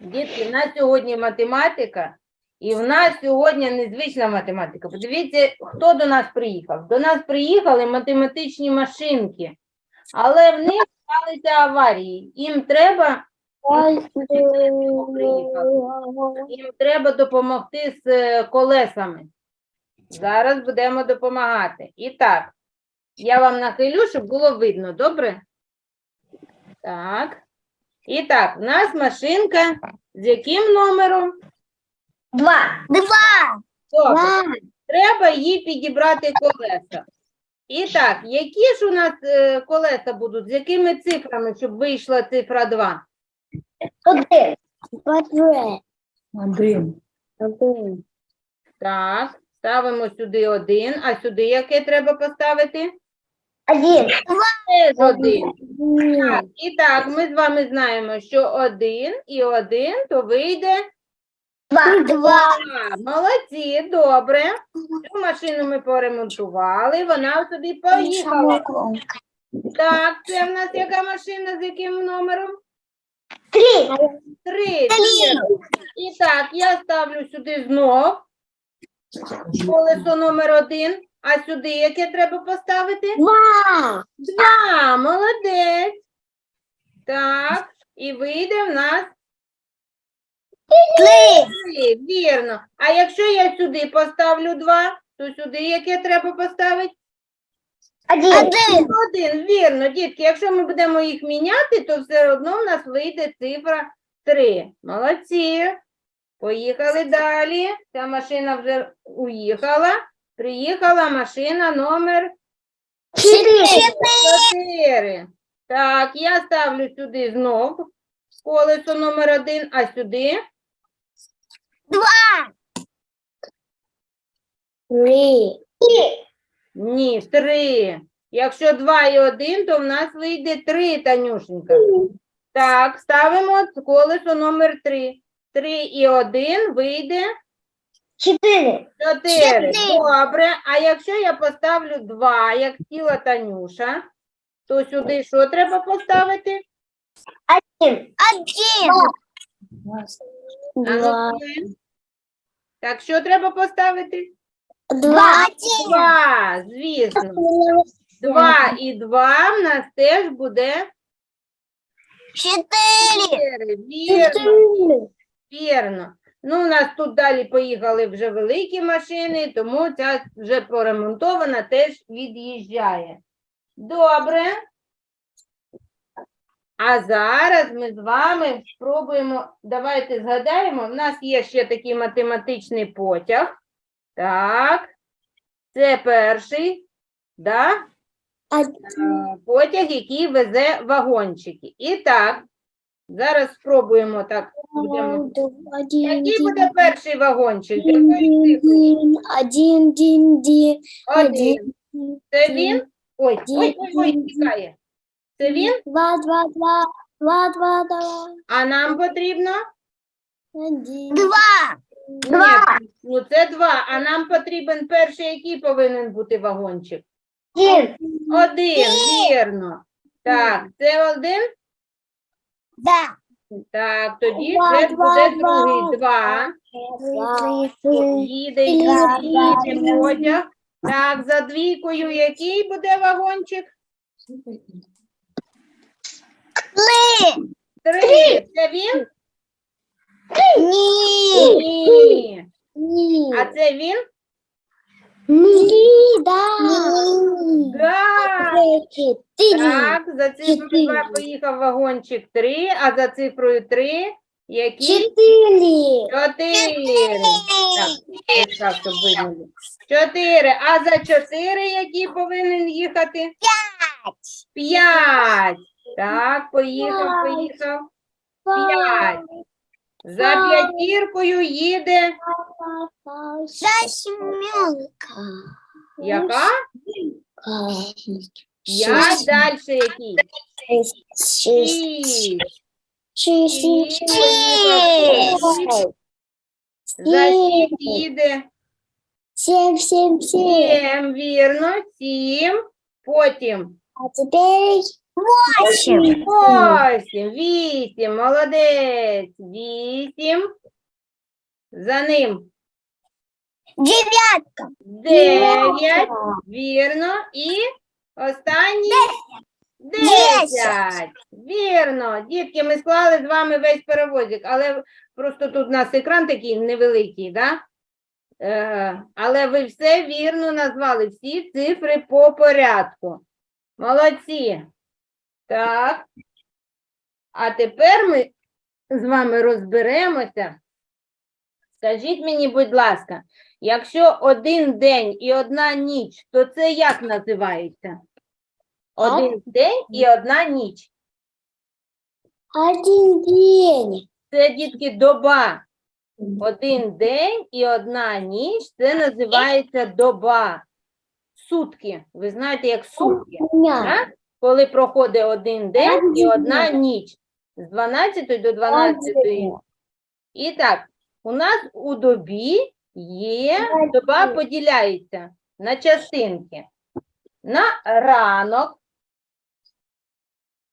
Дітки, в нас сьогодні математика, і в нас сьогодні незвична математика. Подивіться, хто до нас приїхав. До нас приїхали математичні машинки, але в них сталися аварії. Їм треба, їм треба допомогти з е, колесами. Зараз будемо допомагати. І так, я вам нахилю, щоб було видно, добре? Так. І так, в нас машинка з яким номером? Два. Два. Добре. Треба їй підібрати колеса. І так, які ж у нас е, колеса будуть? З якими цифрами, щоб вийшла цифра 2? Один. Один. Один. Один. Так, ставимо сюди один, а сюди яке треба поставити? Один. Теж один. Так, і так, ми з вами знаємо, що один і один, то вийде Два. Два. Молодці, добре. Цю машину ми поремонтували, вона собі поїхала. Так, це в нас яка машина з яким номером? Три. Три. І так, я ставлю сюди знов колесо номер один. А сюди яке треба поставити? Два. Два, молодець. Так, і вийде в нас Три. три, вірно. А якщо я сюди поставлю два, то сюди яке треба поставити? Один. Один. Один, вірно, дітки. Якщо ми будемо їх міняти, то все одно в нас вийде цифра 3. Молодці. Поїхали далі. Ця машина вже уїхала. Приїхала машина номер Четыре. 4. Так, я ставлю сюди знов колесо номер 1, а сюди Два. Три. ні, 3. Якщо 2 і 1, то в нас вийде 3, Танюшенька. Так, ставимо колесо номер 3. 3 і 1 вийде Четыре. 4. Чотири. Добре. А якщо я поставлю 2, як хотіла Танюша, то сюди що треба поставити? Один. Один. А ну. Так, що треба поставити? Два. 2, звісно. 2 і 2 в нас теж буде Четыре. 4. Вірно. Вірно. Ну, у нас тут далі поїхали вже великі машини, тому ця вже поремонтована теж від'їжджає. Добре. А зараз ми з вами спробуємо, давайте згадаємо, в нас є ще такий математичний потяг. Так, це перший, да? е, потяг, який везе вагончики. І так, зараз спробуємо так. Будемо. Який буде перший вагончик? Один, один, один, Один. Це він? Ой, ой, ой, ой, тікає. Це він? Два, два, два, два, два, два, А нам потрібно? один. Два. Ні, ну це два. А нам потрібен перший, який повинен бути вагончик? Один. Один, вірно. Так, це один? Да. Так, тоді Два, це два, буде два. другий. Два. Їде, Два, їде, два. потяг. Так, за двійкою який буде вагончик? Три. Три. Це він? Ні. Ні. Ні. А це він? Ні, да. Да. Чотири. Так, за цифрою 2 поїхав вагончик 3, а за цифрою 3 які? Чотири. 4. Так, так, щоб видно. було. 4. А за 4 які повинен їхати? 5. Так, поїхав, поїхав. 5. За п'ятіркою їде Засьмілка. яка? 5. Далі який? Шість. Шість. Шість. Шість. За 6 їде Сім, сім, сім. 7, вірно, 7. Потім А тепер Восемь. Восім, вісім, молодець, вісім. За ним Девятка. дев'ять, вірно, і останній десять. Вірно. Дітки, ми склали з вами весь перевозик, але просто тут у нас екран такий невеликий, да? Е, але ви все вірно назвали, всі цифри по порядку. Молодці. Так. А тепер ми з вами розберемося. Скажіть мені, будь ласка, якщо один день і одна ніч, то це як називається? Один день і одна ніч. Один день. Це дітки доба. Один день і одна ніч. Це називається доба. Сутки. Ви знаєте, як сутки. Так? Коли проходить один день і одна ніч. З 12 до 12. І так, у нас у добі є, доба поділяється на частинки. На ранок.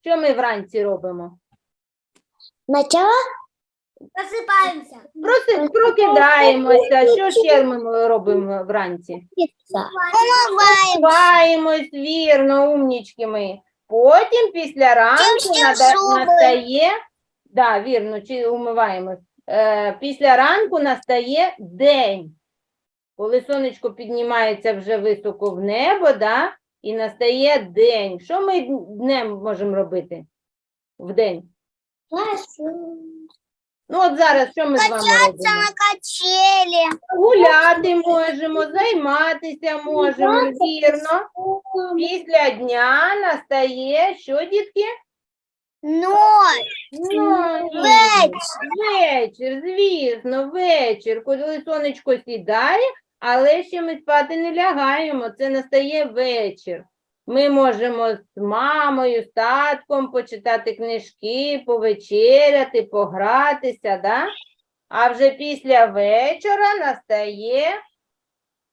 Що ми вранці робимо? Начало? Просыпаемся. Просто прокидаємося. Що ще ми робимо вранці? Купаємось, вірно, умнічки ми. Потім після ранку Чистим нада- зуби. настає, да, вірно, чи умиваємось. Е, після ранку настає день. Коли сонечко піднімається вже високо в небо, да, і настає день. Що ми днем можемо робити в день? Ну, от зараз що ми з вами робимо? качели. Гуляти можемо, займатися можемо, вірно. Після дня настає, що, дітки? Ноль. Ну, вечір, звісно, вечір, коли сонечко сідає, але ще ми спати не лягаємо, це настає вечір. Ми можемо з мамою, з татком почитати книжки, повечеряти, погратися, да? а вже після вечора настає.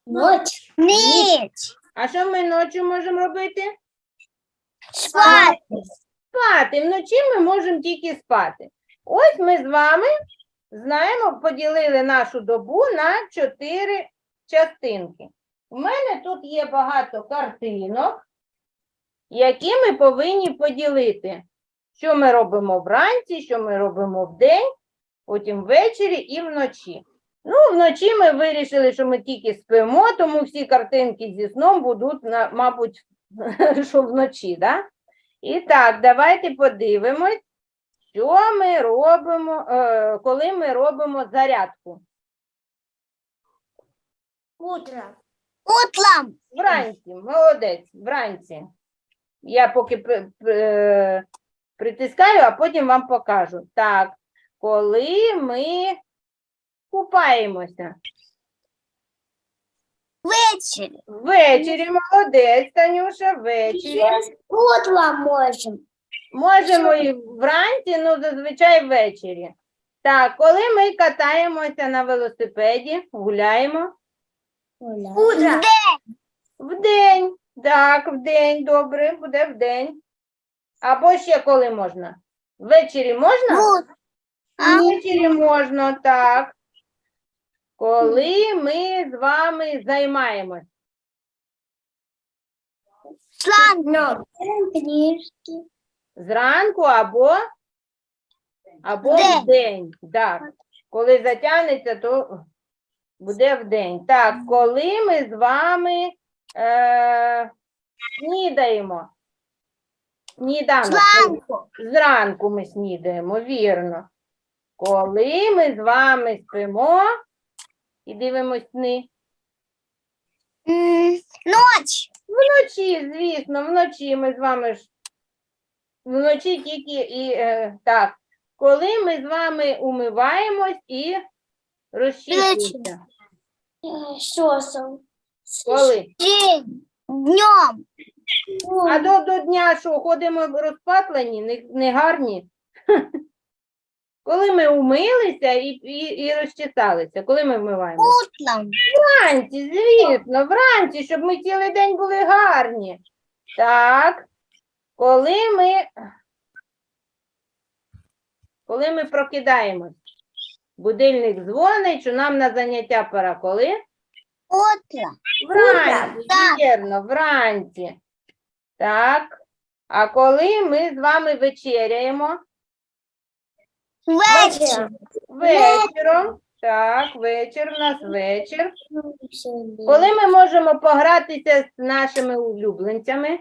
Ночь. Ніч. А що ми ночі можемо робити? Спать. спати. Вночі ми можемо тільки спати. Ось ми з вами знаємо, поділили нашу добу на чотири частинки. У мене тут є багато картинок, які ми повинні поділити. Що ми робимо вранці, що ми робимо вдень, потім ввечері і вночі. Ну, вночі ми вирішили, що ми тільки спимо, тому всі картинки зі сном будуть, на- мабуть, що вночі, да? І так, давайте подивимось, що ми робимо, е, коли ми робимо зарядку. Утро. Утром. Вранці, молодець, вранці. Я поки при- при- притискаю, а потім вам покажу. Так, коли ми купаємося. Вечер. Ввечері, молодець, Танюша, ввечері. Утром можем. Можемо і вранці, ну зазвичай ввечері. Так, коли ми катаємося на велосипеді, гуляємо. Утро. Вдень. Так, вдень, добре, буде вдень. Або ще коли можна? Ввечері можна? Ввечері можна, так. Коли ми з вами займаємось. Сланно. Зранку або, або Вдень. вдень. Так. Коли затягнеться, то буде вдень. Так, коли ми з вами е, снідаємо. Сніданок. Зранку. Зранку ми снідаємо, вірно. Коли ми з вами спимо і дивимось сни. М, Ночь. Вночі, звісно, вночі ми з вами ж вночі тільки і е, так. Коли ми з вами умиваємось і розчісуємося. Э, Сосом. Коли? День. Днем. А до, до дня що, ходимо розпатлені, не, не гарні? Коли ми умилися і, і, і розчесалися, коли ми вмиваємося? Утром. Вранці, звісно, вранці, щоб ми цілий день були гарні. Так. Коли ми, коли ми прокидаємось, будильник дзвонить, що нам на заняття пора коли? Утро. Вранці, так. вірно, вранці. Так. А коли ми з вами вечеряємо? Вечер. Вечором. Так, вечір у нас вечір. Коли ми можемо погратися з нашими улюбленцями?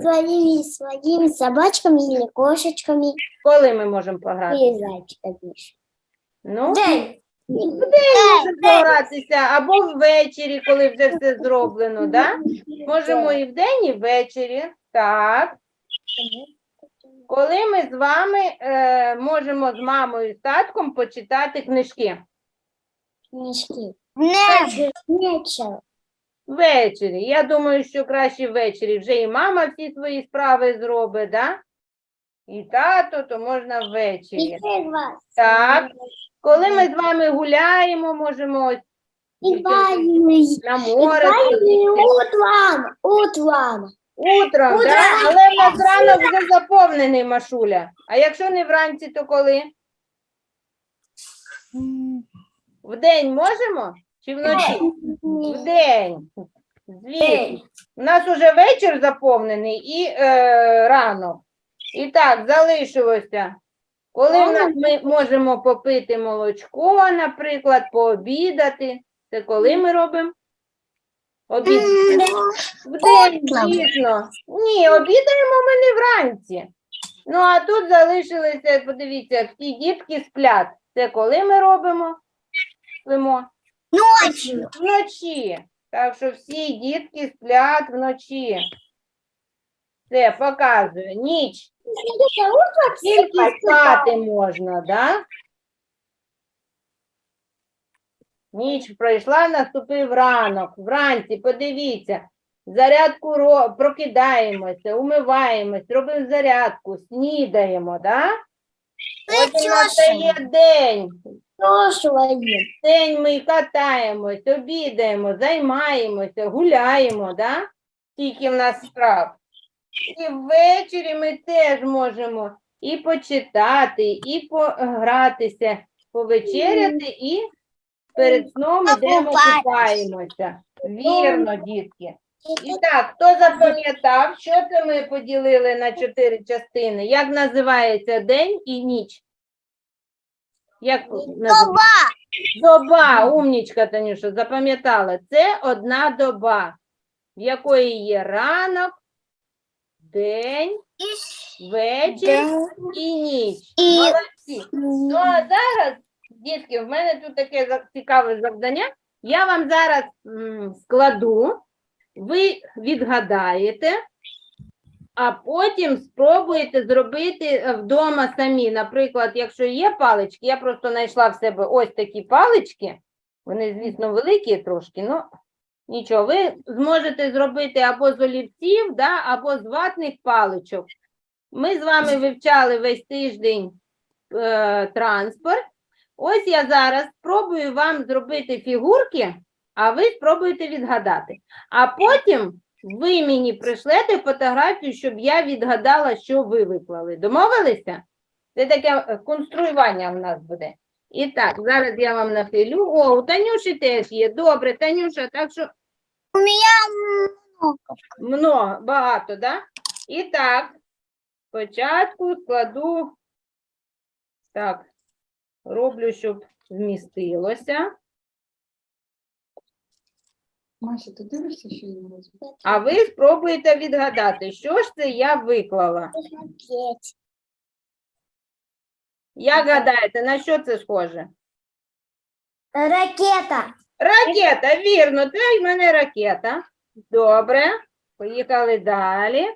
Своими, своими собачками или кошечками Коли ми можемо пограти? или зайчиками. Ну, День. Можемо погратися або ввечері, коли вже все зроблено, да? Можемо і вдень, і ввечері. Так. Коли ми з вами е, можемо з мамою і з татком почитати книжки? Книжки. Вечер. Ввечері. Я думаю, що краще ввечері. Вже і мама всі свої справи зробить, да? І тато, то можна ввечері. Так. Коли ми з вами гуляємо, можемо ось на море. Утром. Утром. Утром, Утром. Да? але в нас ранок вже заповнений, Машуля. А якщо не вранці, то коли? Вдень можемо? Чи вночі? Вдень. Звідки? У нас уже вечір заповнений і е, ранок. І так, залишилося. Коли в нас ми можемо попити молочко, наприклад, пообідати. Це коли ми робимо? Обід. Вдень, дійсно. Ні, обідаємо ми не вранці. Ну, а тут залишилися, подивіться, всі дітки сплять. Це коли ми робимо? Спимо? Ночью. Вночі. Так що всі дітки сплять вночі. Це показує. Ніч. Скільки спати можна, да? Ніч пройшла, наступив ранок. Вранці, подивіться, зарядку ро- прокидаємося, умиваємось, робимо зарядку, снідаємо, да? Потім настає день. День ми катаємось, обідаємо, займаємося, гуляємо, да? Тільки в нас справ. І ввечері ми теж можемо і почитати, і погратися, повечеряти, і перед сном йдемо купаємося. Вірно, дітки. І так, хто запам'ятав, що це ми поділили на чотири частини? Як називається день і ніч? Як називається? Доба, умнічка, Танюша, запам'ятала. Це одна доба, в якої є ранок, день, вечір і ніч. І- Молодці. Ну а зараз, дітки, в мене тут таке за- цікаве завдання. Я вам зараз м, складу, ви відгадаєте, а потім спробуєте зробити е, вдома самі. Наприклад, якщо є палички, я просто знайшла в себе ось такі палички. Вони, звісно, великі трошки, ну нічого. Ви зможете зробити або з олівців, да, або з ватних паличок. Ми з вами вивчали весь тиждень е, транспорт. Ось я зараз спробую вам зробити фігурки, а ви спробуєте відгадати. А потім ви мені пришлете фотографію, щоб я відгадала, що ви виклали. Домовилися? Це таке е, конструювання в нас буде. І так, зараз я вам нахилю. О, у Танюші теж є. Добре, Танюша, так що У меня много. много, багато, да? І так, спочатку складу, так, роблю, щоб змістилося. Маша, ти дивишся, що я роблю? А ви спробуєте відгадати, що ж це я виклала. Посмотреть. Як гадаєте, на що це схоже? Ракета. Ракета, вірно, це в мене ракета. Добре, поїхали далі.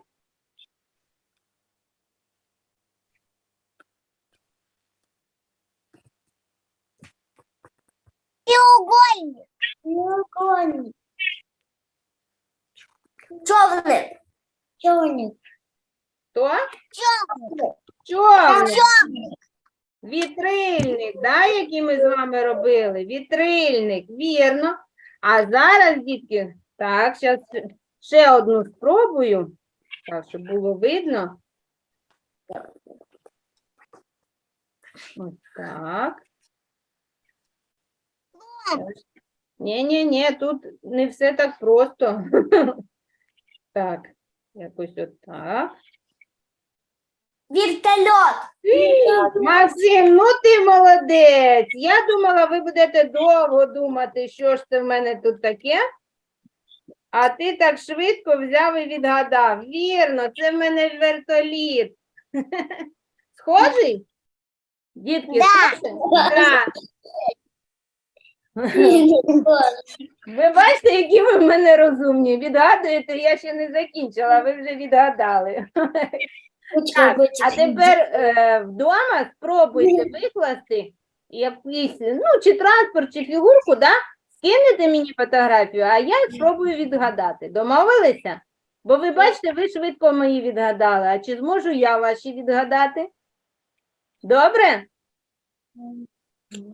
Треугольник. Треугольник. Човник. Черник. Хто? Черник. Човник. Вітрильник, да, який ми з вами робили? Вітрильник, вірно. А зараз, дітки, так, зараз ще одну спробую. Так, щоб було видно. Ось так. Ні, ні, ні, тут не все так просто. Так, якось отак. Вертольот. Максим, ну ти молодець. Я думала, ви будете довго думати, що ж це в мене тут таке. А ти так швидко взяв і відгадав. Вірно, це в мене вертоліт. Схожий? Дітки, Да. схожий? Так. Ви бачите, які ви в мене розумні. Відгадуєте, я ще не закінчила, ви вже відгадали. Так, а тепер е, вдома спробуйте викласти якийсь, ну, чи транспорт, чи фігурку, да? скинете мені фотографію, а я спробую відгадати. Домовилися? Бо ви бачите, ви швидко мої відгадали. А чи зможу я ваші відгадати? Добре?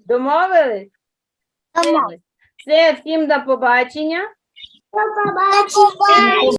Домовились? Все, всім до побачення. Побачення.